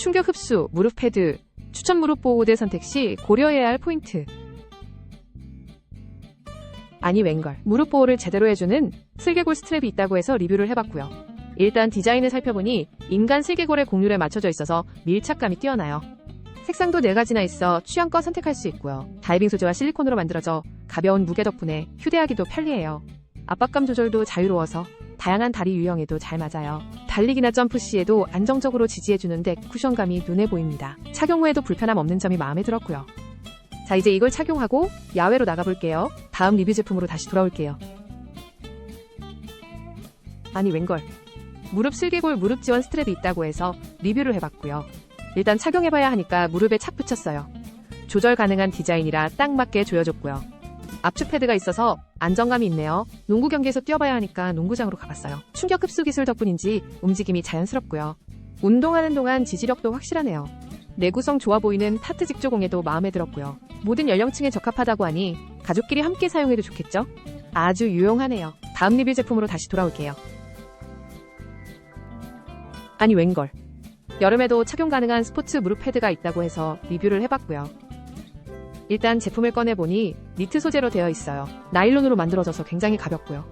충격 흡수, 무릎 패드, 추천 무릎 보호대 선택 시 고려해야 할 포인트. 아니 웬걸. 무릎 보호를 제대로 해주는 슬개골 스트랩이 있다고 해서 리뷰를 해봤고요. 일단 디자인을 살펴보니 인간 슬개골의 곡률에 맞춰져 있어서 밀착감이 뛰어나요. 색상도 4가지나 있어 취향껏 선택할 수 있고요. 다이빙 소재와 실리콘으로 만들어져 가벼운 무게 덕분에 휴대하기도 편리해요. 압박감 조절도 자유로워서 다양한 다리 유형에도 잘 맞아요. 달리기나 점프 시에도 안정적으로 지지해주는 데 쿠션감이 눈에 보입니다. 착용 후에도 불편함 없는 점이 마음에 들었고요. 자, 이제 이걸 착용하고 야외로 나가볼게요. 다음 리뷰 제품으로 다시 돌아올게요. 아니, 웬걸. 무릎 슬개골 무릎 지원 스트랩이 있다고 해서 리뷰를 해봤고요. 일단 착용해봐야 하니까 무릎에 착 붙였어요. 조절 가능한 디자인이라 딱 맞게 조여줬고요. 압축 패드가 있어서 안정감이 있네요. 농구 경기에서 뛰어봐야 하니까 농구장으로 가봤어요. 충격 흡수 기술 덕분인지 움직임이 자연스럽고요. 운동하는 동안 지지력도 확실하네요. 내구성 좋아 보이는 타트 직조공예도 마음에 들었고요. 모든 연령층에 적합하다고 하니 가족끼리 함께 사용해도 좋겠죠? 아주 유용하네요. 다음 리뷰 제품으로 다시 돌아올게요. 아니 웬걸. 여름에도 착용 가능한 스포츠 무릎 패드가 있다고 해서 리뷰를 해봤고요. 일단 제품을 꺼내보니 니트 소재로 되어 있어요. 나일론으로 만들어져서 굉장히 가볍고요.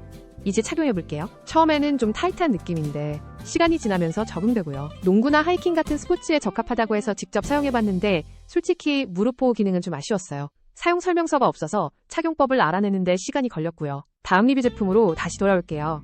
이제 착용해볼게요. 처음에는 좀 타이트한 느낌인데 시간이 지나면서 적응되고요. 농구나 하이킹 같은 스포츠에 적합하다고 해서 직접 사용해봤는데 솔직히 무릎 보호 기능은 좀 아쉬웠어요. 사용 설명서가 없어서 착용법을 알아내는데 시간이 걸렸고요. 다음 리뷰 제품으로 다시 돌아올게요.